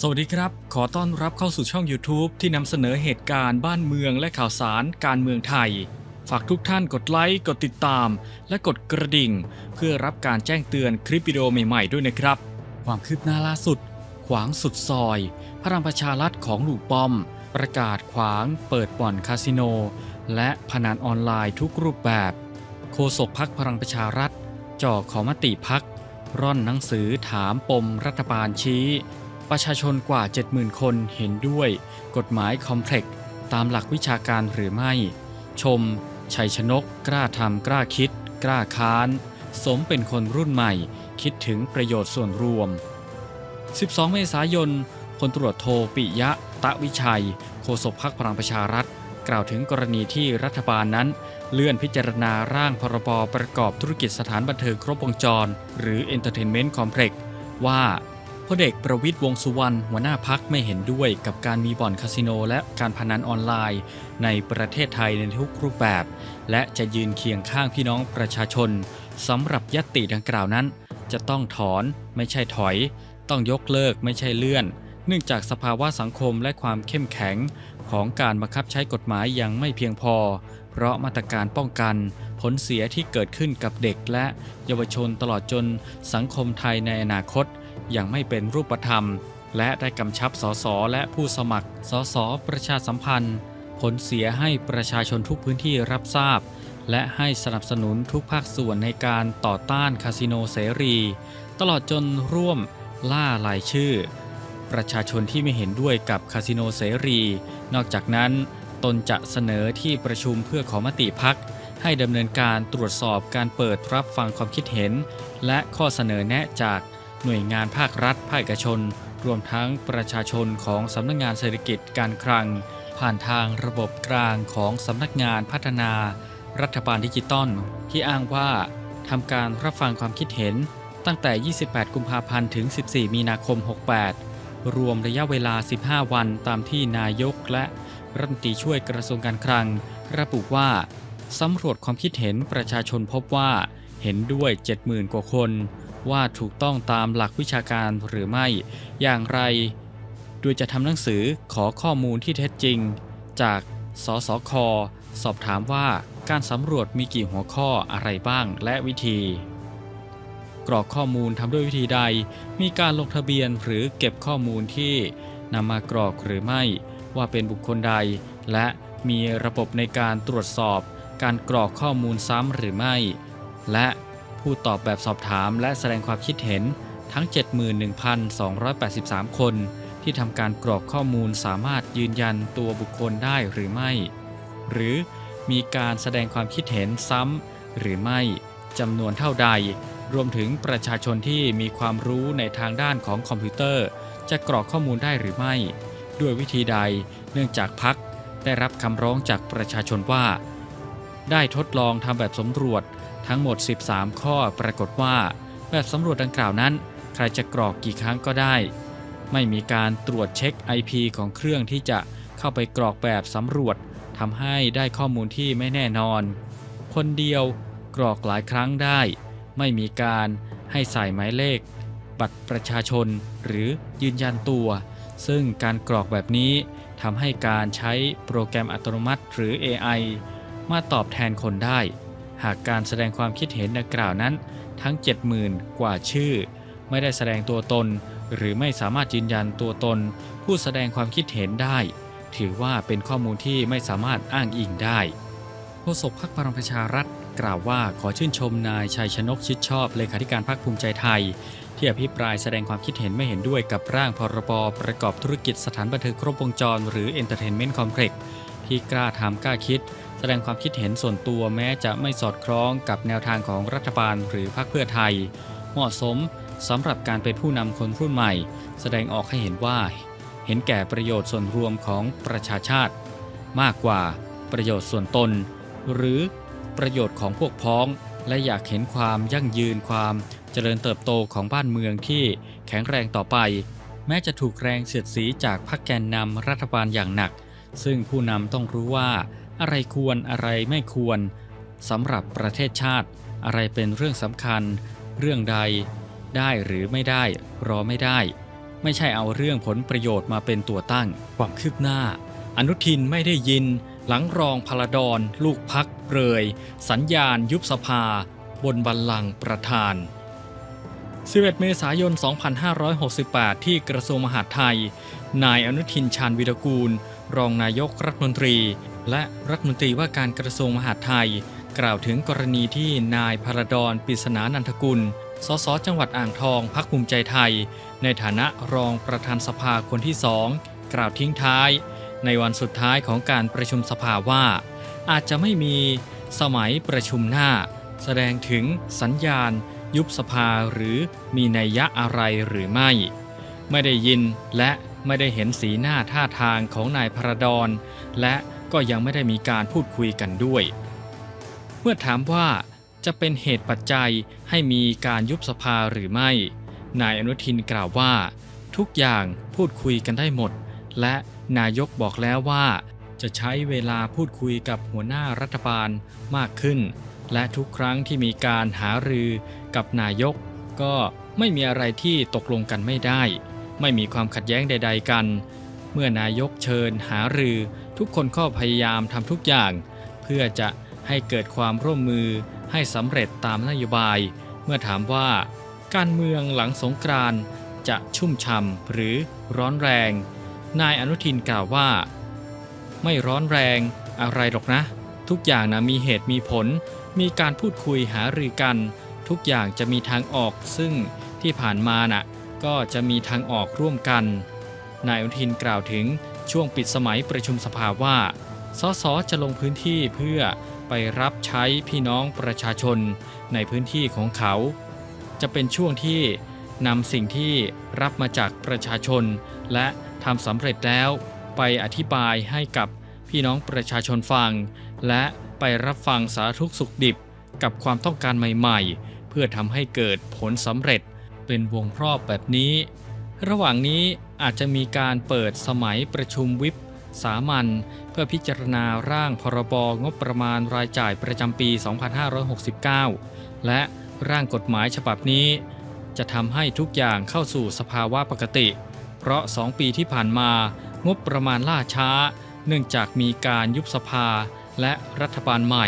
สวัสดีครับ ขอต้อนรับเข้าสู่ช่อง YouTube ที่นำเสนอเหตุการณ์บ้านเมืองและข่าวสารการเมืองไทย ฝากทุกท่านกดไลค์ กดติดตาม และกดกระดิ่ง เพื่อรับการแจ้งเตือนคลิปวิดีโอใหม่ๆ ด้วยนะครับ ความคืบหน้าล่าสุด ขวางสุดซอย พลังประชารัฐของลุงป้อม ประกาศขวาง เปิดบ่อนคาสิโน และพนันออนไลน์ทุกรูปแบบ โฆษกพักพลังประชารัฐจ่อขอมติพักร่อนหนังสือถามปมรัฐบาลชี้ ประชาชนกว่า 70,000 คนเห็นด้วย กฎหมายคอมเพล็กซ์ตามหลักวิชาการหรือไม่ ชม ชัยชนก กล้าทำกล้าคิด กล้าค้าน สมเป็นคนรุ่นใหม่ คิดถึงประโยชน์ส่วนรวม 12 เมษายนพลตรวจโทปิยะ ตะวิชัย โฆษกพักพลังประชารัฐ กล่าวถึงกรณีที่รัฐบาลนั้น เลื่อนพิจารณาร่างพรบประกอบธุรกิจสถานบันเทิงครบวงจร หรือ Entertainment Complex ว่า พลเอกประวิตยวงสุวรรณหัวหน้าพักไม่เห็นด้วยกับการมีบ่อนคาสิโนและการพนันออนไลน์ ในประเทศไทยในทุกรูปแบบ และจะยืนเคียงข้างพี่น้องประชาชนสำหรับยติดังกล่าวนั้น จะต้องถอนไม่ใช่ถอย ต้องยกเลิกไม่ใช่เลื่อน เนื่องจากสภาวะสังคมและความเข้มแข็งของการบังคับใช้กฎหมายยังไม่เพียงพอ เพราะมาตรการป้องกัน ผลเสียที่เกิดขึ้นกับเด็กและเยาวชนตลอดจนสังคมไทยในอนาคต ยังไม่เป็นรูปธรรม และได้กำชับสสและผู้สมัครสสประชาสัมพันธ์ ผลเสียให้ประชาชนทุกพื้นที่รับทราบ และให้สนับสนุนทุกภาคส่วนในการต่อต้านคาสิโนเสรี ตลอดจนร่วมล่ารายชื่อ ประชาชนที่ไม่เห็นด้วยกับคาสิโนเสรี นอกจากนั้นตนจะเสนอที่ประชุมเพื่อขอมติพักให้ดำเนินการตรวจสอบการเปิดรับฟังความคิดเห็น และข้อเสนอแนะจาก หน่วยงานภาครัฐ ภาคเอกชน รวมทั้งประชาชนของสำนักงงานเศรษฐกิจการคลัง ผ่านทางระบบกลางของสำนักงานพัฒนา รัฐบาลดิจิตอลที่อ้างว่าทำการรับฟังความคิดเห็นตั้งแต่ 28 กุมภาพันธ์ ถึง 14 มีนาคม 68 รวมระยะเวลา 15 วันตามที่นายกและรัฐมนตรีช่วยกระทรวงการคลัง ระบุว่าสำรวจความคิดเห็นประชาชนพบว่าเห็นด้วย 70,000 กว่าคน ว่าถูกต้องตามหลักวิชาการหรือไม่ อย่างไร โดยจะทำหนังสือขอข้อมูลที่เท็จจริง จากสสค สอบถามว่าการสำรวจมีกี่หัวข้ออะไรบ้างและวิธี กรอกข้อมูลทำด้วยวิธีใด มีการลงทะเบียนหรือเก็บข้อมูลที่นำมากรอกหรือไม่ ว่าเป็นบุคคลใด และมีระบบในการตรวจสอบ การกรอกข้อมูลซ้ำหรือไม่ และ ผู้ตอบแบบสอบถามและแสดงความคิดเห็นทั้ง 71,283 คน ที่ทำการกรอกข้อมูลสามารถยืนยันตัวบุคคลได้หรือไม่ หรือมีการแสดงความคิดเห็นซ้ำหรือไม่จำนวนเท่าใด รวมถึงประชาชนที่มีความรู้ในทางด้านของคอมพิวเตอร์ จะกรอกข้อมูลได้หรือไม่ ด้วยวิธีใดเนื่องจากพักได้รับคำร้องจากประชาชนว่า ได้ทดลองทำแบบสำรวจ ทั้งหมด 13 ข้อปรากฏว่า แบบสำรวจดังกล่าวนั้น ใครจะกรอกกี่ครั้งก็ได้ ไม่มีการตรวจเช็ค IP ของเครื่องที่จะเข้าไปกรอกแบบสำรวจทำให้ได้ข้อมูลที่ไม่แน่นอน คนเดียวกรอกหลายครั้งได้ ไม่มีการให้ใส่หมายเลข บัตรประชาชนหรือยืนยันตัว ซึ่งการกรอกแบบนี้ทำให้การใช้โปรแกรมอัตโนมัติหรือ AI มาตอบแทนคนได้ หากการแสดงความคิดเห็นดังกล่าวนั้น ทั้ง 70,000 กว่าชื่อ ไม่ได้แสดงตัวตน หรือไม่สามารถยืนยันตัวตน ผู้แสดงความคิดเห็นได้ ถือว่าเป็นข้อมูลที่ไม่สามารถอ้างอิงได้โฆษกพรรคพลังประชารัฐกล่าวว่าขอชื่นชมนายชัยชนกชิดชอบเลขาธิการพรรคภูมิใจไทย ที่อภิปรายแสดงความคิดเห็นไม่เห็นด้วยกับร่างพรบประกอบธุรกิจสถานบันเทิงครบวงจร หรือ Entertainment Complex ที่กล้าทำกล้าคิด ดงความคิดเห็นส่วนตัวแม้จะไม่สอดคล้องกับแนวทางของรัฐบาลหรือพรรคเพื่อไทย เหมาะสมสำหรับการเป็นผู้นำคนรุ่นใหม่ แสดงออกให้เห็นว่า เห็นแก่ประโยชน์ส่วนรวมของประชาชาติ มากกว่าประโยชน์ส่วนตน หรือประโยชน์ของพวกพ้อง และอยากเห็นความยั่งยืนความเจริญเติบโตของบ้านเมืองที่แข็งแรงต่อไป แม้จะถูกแรงเสียดสีจากพรรคแกนนำรัฐบาลอย่างหนัก ซึ่งผู้นำต้องรู้ว่า อะไรควรอะไรไม่ควรสำหรับประเทศชาติ อะไรเป็นเรื่องสำคัญ เรื่องใด ได้หรือไม่ได้ รอไม่ได้ ไม่ใช่เอาเรื่องผลประโยชน์มาเป็นตัวตั้ง ความคืบหน้า อนุทินไม่ได้ยิน หลังรองพลดอนลูกพักเปรย สัญญาณยุบสภา บนบัลลังก์ประธาน 11 เมษายน 2568 ที่กระทรวงมหาดไทย นายอนุทินชาญวิรกูล รองนายกรัฐมนตรี และรัฐมนตรีว่าการกระทรวงมหาดไทย กล่าวถึงกรณีที่นายพระดอนปริศนานันทกุล สสจังหวัดอ่างทองพักภูมิใจไทย ในฐานะรองประธานสภาคนที่สองกล่าวทิ้งท้าย ในวันสุดท้ายของการประชุมสภาว่า อาจจะไม่มีสมัยประชุมหน้า แสดงถึงสัญญาณ ยุบสภาหรือมีนัยยะอะไรหรือไม่ ไม่ได้ยินและไม่ได้เห็นสีหน้าท่าทางของนายพระดอนและ ก็ยังไม่ได้มีการพูดคุยกันด้วย เมื่อถามว่าจะเป็นเหตุปัจจัยให้มีการยุบสภาหรือไม่ นายอนุทินกล่าวว่า ทุกอย่างพูดคุยกันได้หมด และนายกบอกแล้วว่า จะใช้เวลาพูดคุยกับหัวหน้ารัฐบาลมากขึ้น และทุกครั้งที่มีการหารือกับนายก ก็ไม่มีอะไรที่ตกลงกันไม่ได้ ไม่มีความขัดแย้งใด ๆ กัน เมื่อนายกเชิญหารือ ทุกคนก็พยายามทำทุกอย่าง เพื่อจะให้เกิดความร่วมมือให้สำเร็จตามนโยบาย เมื่อถามว่า การเมืองหลังสงกรานจะชุ่มช่ำหรือร้อนแรง นายอนุทินกล่าวว่า ไม่ร้อนแรงอะไรหรอกนะ ทุกอย่างนะมีเหตุมีผล มีการพูดคุยหารือกัน ทุกอย่างจะมีทางออกซึ่งที่ผ่านมาน่ะก็จะมีทางออกร่วมกัน นายอนุทินกล่าวถึง ช่วงปิดสมัยประชุมสภาว่า สสจะลงพื้นที่เพื่อไปรับใช้พี่น้องประชาชนในพื้นที่ของเขา จะเป็นช่วงที่นำสิ่งที่รับมาจากประชาชน และทำสำเร็จแล้ว ไปอธิบายให้กับพี่น้องประชาชนฟัง และไปรับฟังสารทุกข์สุขดิบกับความต้องการใหม่ๆ เพื่อทำให้เกิดผลสำเร็จเป็นวงรอบแบบนี้ ระหว่างนี้ อาจจะมีการเปิดสมัยประชุมวิปสามัญเพื่อพิจารณาร่างพรบงบประมาณรายจ่ายประจำปี 2569 และร่างกฎหมายฉบับนี้ จะทำให้ทุกอย่างเข้าสู่สภาวะปกติ เพราะ 2 ปีที่ผ่านมางบประมาณล่าช้า เนื่องจากมีการยุบสภาและรัฐบาลใหม่